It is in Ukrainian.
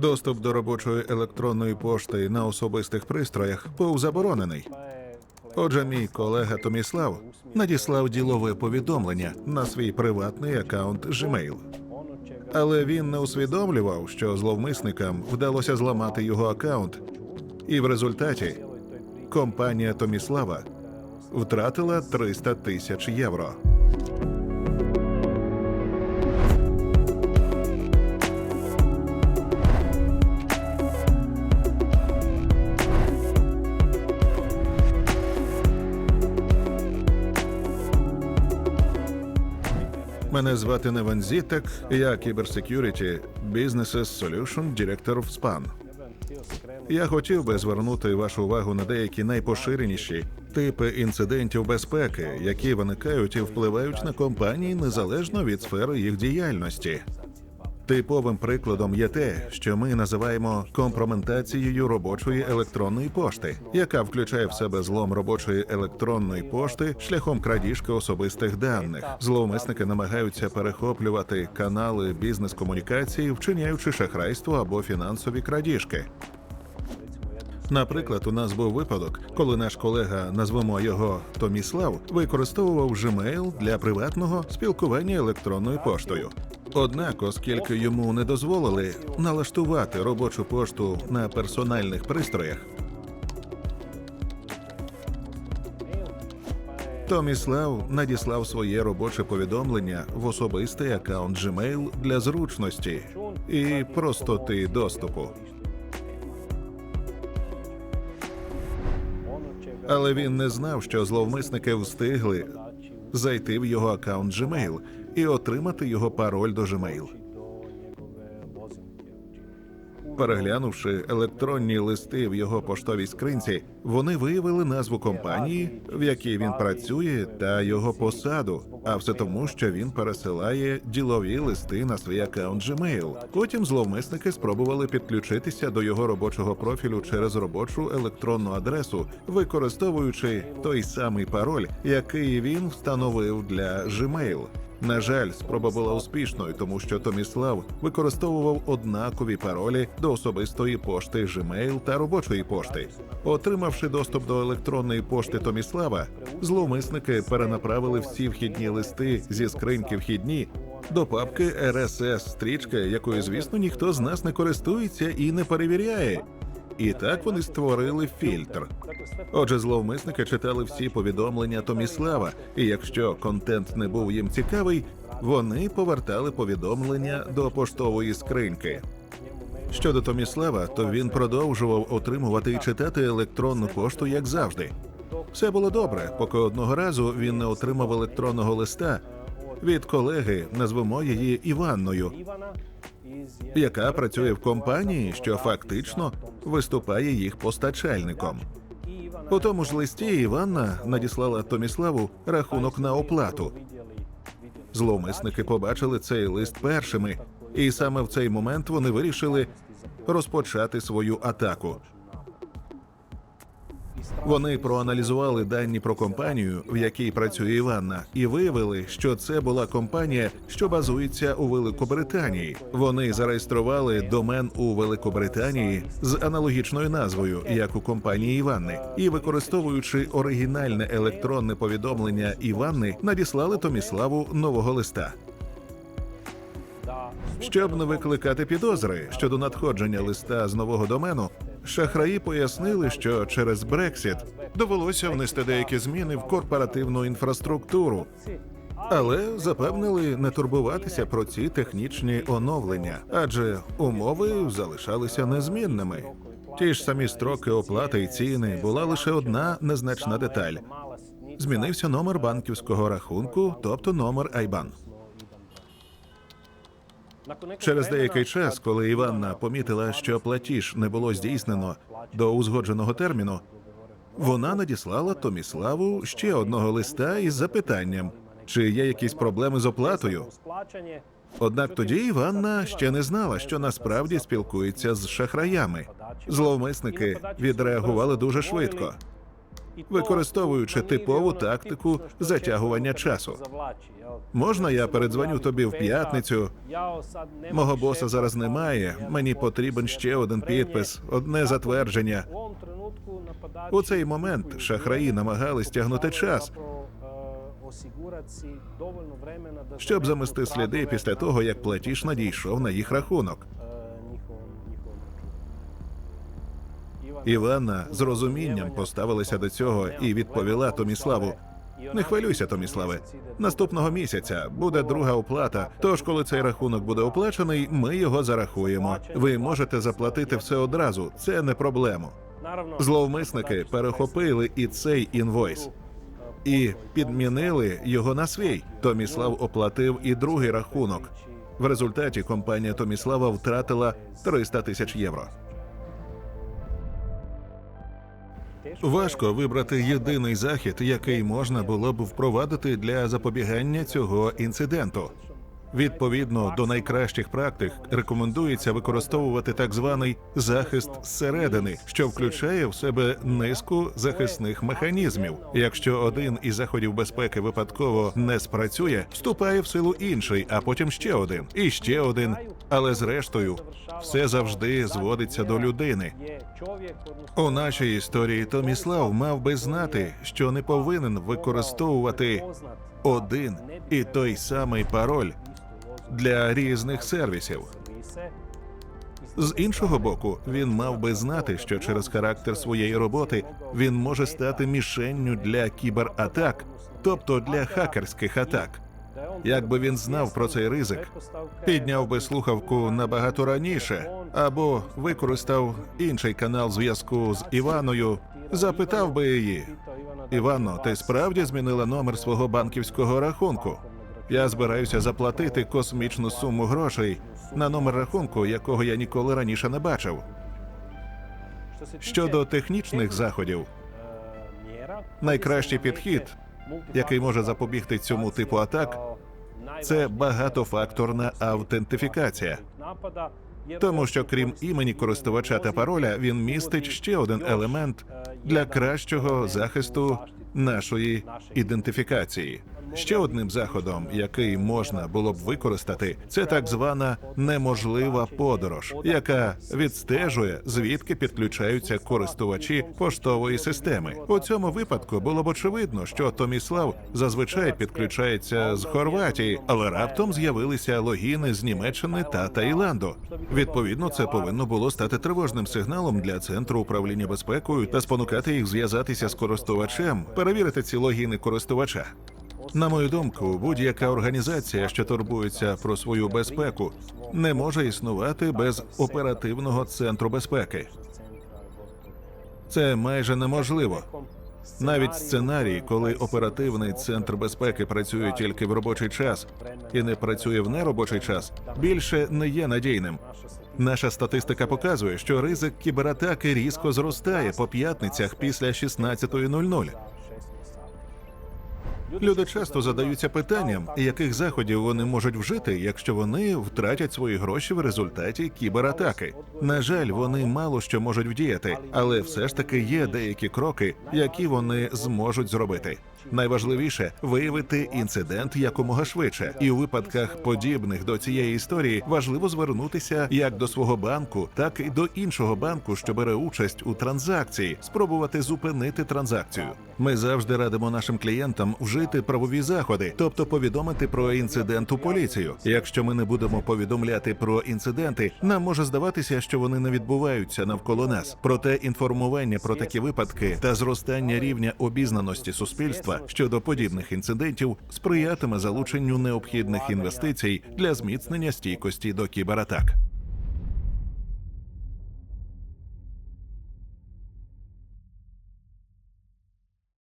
Доступ до робочої електронної пошти на особистих пристроях був заборонений. Отже, мій колега Томіслав надіслав ділове повідомлення на свій приватний аккаунт Gmail. Але він не усвідомлював, що зловмисникам вдалося зламати його аккаунт, і в результаті компанія Томіслава втратила 300 тисяч євро. Мене звати Неван Зітек, я кіберсекюріті Businesses Solution директор в СПАН. Я хотів би звернути вашу увагу на деякі найпоширеніші типи інцидентів безпеки, які виникають і впливають на компанії незалежно від сфери їх діяльності. Типовим прикладом є те, що ми називаємо компроментацією робочої електронної пошти, яка включає в себе злом робочої електронної пошти шляхом крадіжки особистих даних. Зловмисники намагаються перехоплювати канали бізнес-комунікації, вчиняючи шахрайство або фінансові крадіжки. Наприклад, у нас був випадок, коли наш колега, назвемо його Томіслав, використовував Gmail для приватного спілкування електронною поштою. Однак, оскільки йому не дозволили налаштувати робочу пошту на персональних пристроях, Томіслав надіслав своє робоче повідомлення в особистий аккаунт Gmail для зручності і простоти доступу. Але він не знав, що зловмисники встигли зайти в його аккаунт Gmail і отримати його пароль до Gmail. Переглянувши електронні листи в його поштовій скринці, вони виявили назву компанії, в якій він працює, та його посаду. А все тому, що він пересилає ділові листи на свій аккаунт Gmail. Потім зловмисники спробували підключитися до його робочого профілю через робочу електронну адресу, використовуючи той самий пароль, який він встановив для Gmail. На жаль, спроба була успішною, тому що Томіслав використовував однакові паролі до особистої пошти Gmail та робочої пошти. Отримавши доступ до електронної пошти Томіслава, зловмисники перенаправили всі вхідні листи зі скриньки вхідні до папки RSS стрічка, якою, звісно, ніхто з нас не користується і не перевіряє. І так вони створили фільтр. Отже, зловмисники читали всі повідомлення Томіслава, і якщо контент не був їм цікавий, вони повертали повідомлення до поштової скриньки. Щодо Томіслава, то він продовжував отримувати і читати електронну пошту, як завжди. Все було добре, поки одного разу він не отримав електронного листа від колеги, назвемо її Іванною, яка працює в компанії, що фактично виступає їх постачальником. У тому ж листі Іванна надіслала Томіславу рахунок на оплату. Зловмисники побачили цей лист першими, і саме в цей момент вони вирішили розпочати свою атаку. Вони проаналізували дані про компанію, в якій працює Іванна, і виявили, що це була компанія, що базується у Великобританії. Вони зареєстрували домен у Великобританії з аналогічною назвою, як у компанії Іванни, і використовуючи оригінальне електронне повідомлення Іванни, надіслали Томіславу нового листа. Щоб не викликати підозри щодо надходження листа з нового домену, шахраї пояснили, що через Брексіт довелося внести деякі зміни в корпоративну інфраструктуру, але запевнили не турбуватися про ці технічні оновлення, адже умови залишалися незмінними. Ті ж самі строки оплати і ціни була лише одна незначна деталь. Змінився номер банківського рахунку, тобто номер IBAN. Через деякий час, коли Іванна помітила, що платіж не було здійснено до узгодженого терміну, вона надіслала Томіславу ще одного листа із запитанням, чи є якісь проблеми з оплатою. Однак тоді Іванна ще не знала, що насправді спілкується з шахраями. Зловмисники відреагували дуже швидко. Використовуючи типову тактику затягування часу. Можна я передзвоню тобі в п'ятницю? Мого боса зараз немає. Мені потрібен ще один підпис, одне затвердження. У цей момент шахраї намагались тягнути час, щоб замести сліди після того, як платіж надійшов на їх рахунок. Іванна з розумінням поставилася до цього і відповіла Томіславу: не хвилюйся, Томіславе. Наступного місяця буде друга оплата. Тож, коли цей рахунок буде оплачений, ми його зарахуємо. Ви можете заплатити все одразу. Це не проблема. Зловмисники перехопили і цей інвойс і підмінили його на свій. Томіслав оплатив і другий рахунок. В результаті компанія Томіслава втратила 300 тисяч євро. Важко вибрати єдиний захід, який можна було б впровадити для запобігання цього інциденту. Відповідно до найкращих практик рекомендується використовувати так званий захист зсередини, що включає в себе низку захисних механізмів. Якщо один із заходів безпеки випадково не спрацює, вступає в силу інший, а потім ще один і ще один. Але зрештою, все завжди зводиться до людини. У нашій історії Томіслав мав би знати, що не повинен використовувати один і той самий пароль для різних сервісів. З іншого боку, він мав би знати, що через характер своєї роботи він може стати мішенню для кібератак, тобто для хакерських атак. Якби він знав про цей ризик, підняв би слухавку набагато раніше, або використав інший канал зв'язку з Іваною, запитав би її: Івано, ти справді змінила номер свого банківського рахунку? Я збираюся заплатити космічну суму грошей на номер рахунку, якого я ніколи раніше не бачив. Щодо технічних заходів, найкращий підхід, який може запобігти цьому типу атак, це багатофакторна автентифікація. Тому що крім імені користувача та пароля, він містить ще один елемент для кращого захисту нашої ідентифікації. Ще одним заходом, який можна було б використати, це так звана неможлива подорож, яка відстежує звідки підключаються користувачі поштової системи. У цьому випадку було б очевидно, що Томіслав зазвичай підключається з Хорватії, але раптом з'явилися логіни з Німеччини та Таїланду. Відповідно, це повинно було стати тривожним сигналом для центру управління безпекою та спонукати їх зв'язатися з користувачем, перевірити ці логіни користувача. На мою думку, будь-яка організація, що турбується про свою безпеку, не може існувати без оперативного центру безпеки. Це майже неможливо. Навіть сценарій, коли оперативний центр безпеки працює тільки в робочий час і не працює в неробочий час, більше не є надійним. Наша статистика показує, що ризик кібератаки різко зростає по п'ятницях після 16.00. Люди часто задаються питанням, яких заходів вони можуть вжити, якщо вони втратять свої гроші в результаті кібератаки. На жаль, вони мало що можуть вдіяти, але все ж таки є деякі кроки, які вони зможуть зробити. Найважливіше виявити інцидент якомога швидше, і у випадках подібних до цієї історії важливо звернутися як до свого банку, так і до іншого банку, що бере участь у транзакції, спробувати зупинити транзакцію. Ми завжди радимо нашим клієнтам вжити правові заходи, тобто повідомити про інцидент у поліцію. Якщо ми не будемо повідомляти про інциденти, нам може здаватися, що вони не відбуваються навколо нас. Проте інформування про такі випадки та зростання рівня обізнаності суспільства щодо подібних інцидентів сприятиме залученню необхідних інвестицій для зміцнення стійкості до кібератак.